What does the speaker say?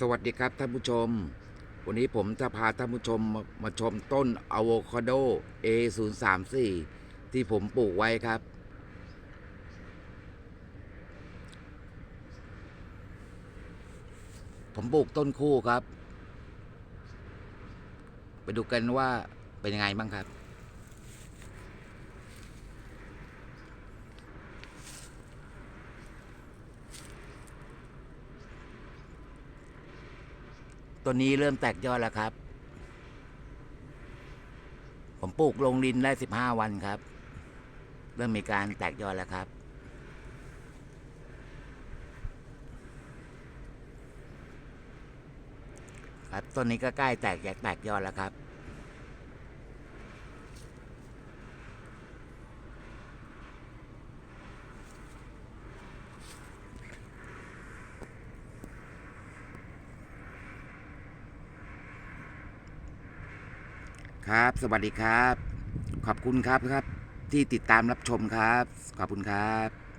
สวัสดีครับท่านผู้ชม วันนี้ผมจะพาท่านผู้ชมมามาชมต้นอะโวคาโด A034 ที่ผมปลูกไว้ครับ ผมปลูกต้นคู่ครับ ไปดูกันว่าเป็นยังไงบ้างครับ ต้นนี้เริ่มแตกยอดแล้วครับ ผมปลูกลงดินได้สิบห้าวันครับ เริ่มมีการแตกยอดแล้วครับ ครับต้นนี้ก็ใกล้แตกแยกแตกยอดแล้วครับ ครับ สวัสดีครับ ขอบคุณครับครับ ที่ติดตามรับชมครับ ขอบคุณครับ